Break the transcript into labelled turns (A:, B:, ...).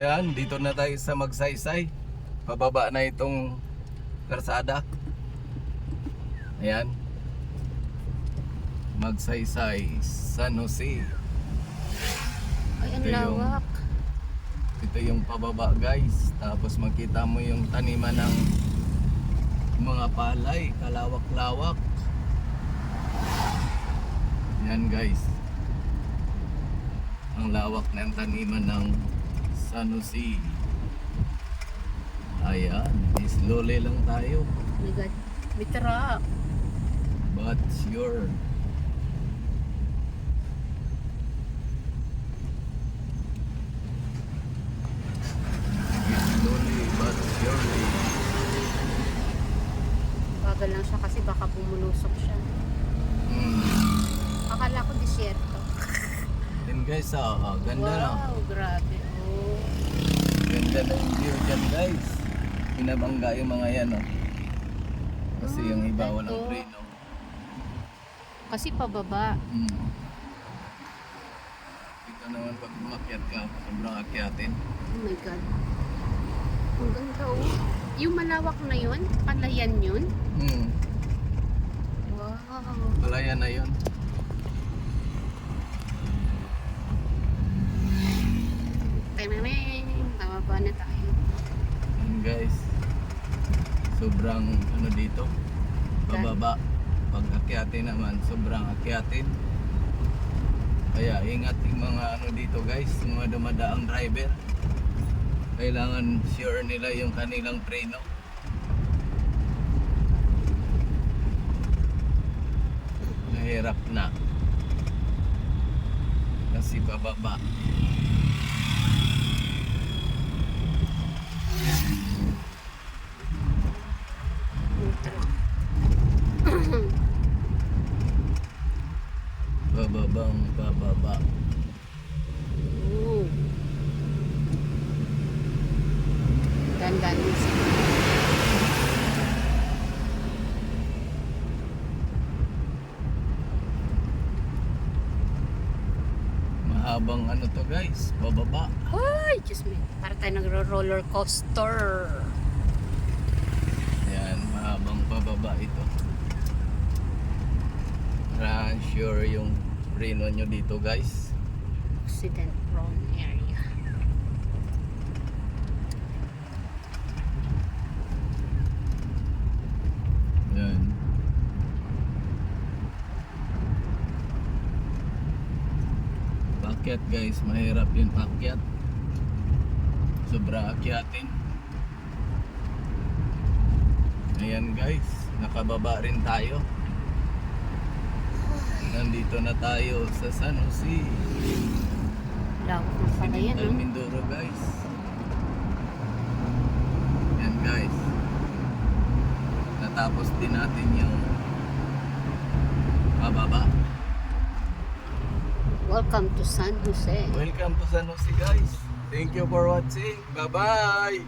A: Yan, dito na tayo sa Magsaysay. Pababa na itong karsada. Ayan. Magsaysay, San Jose.
B: Ay, ang
A: Ito yung-
B: lawak.
A: Ito yung pababa guys. Tapos makita mo yung taniman ng mga palay. Kalawak-lawak. Yan guys. Ang lawak ng taniman ng San Jose. Ayan. Slowly lang tayo.
B: Oh my God. May truck.
A: But sure. Slowly but surely.
B: Bagal lang siya kasi baka bumulusok siya.
A: Mm.
B: Akala ko disyerto.
A: Then guys, ah, ah, ganda na.
B: wow, grabe.
A: Ganda na yung view dyan guys. Pinabangga yung mga yan oh. Kasi yung iba walang preno.
B: Kasi pababa.
A: Mm. Ito naman pag umakyat ka, sobrang akyatin.
B: Oh my God. Ang ganda oh. Yung malawak na yun, palayan yun.
A: Mm.
B: Wow.
A: Palaya na yun.
B: Tababa na tayo.
A: Yan guys. Sobrang ano dito. Pababa. Pag akyatin naman, sobrang akyatin. Kaya ingat yung mga ano dito guys, mga dumadaang driver. Kailangan sure nila yung kanilang preno. Nahirap na. Kasi bababa.
B: Yung truck.
A: Bababang bababa.
B: Oh. Dandan mo siya.
A: Mahabang ano to guys, bababa.
B: Ay, Diyos me. Para tayo nagro-roller coaster.
A: Yan, mahabang pababa ito. Sure yung preno nyo dito guys.
B: Accident prone area.
A: Yan. Pakyat guys, mahirap yung pakyat. Sobrang akyatin. Ayan guys, nakababa rin tayo. Nandito na tayo sa San Jose.
B: Lawak na pala yan,
A: Occidental
B: no?
A: Mindoro guys. Yan guys. Natapos din natin yung pababa.
B: Welcome to San Jose.
A: Welcome to San Jose guys. Thank you for watching. Bye bye.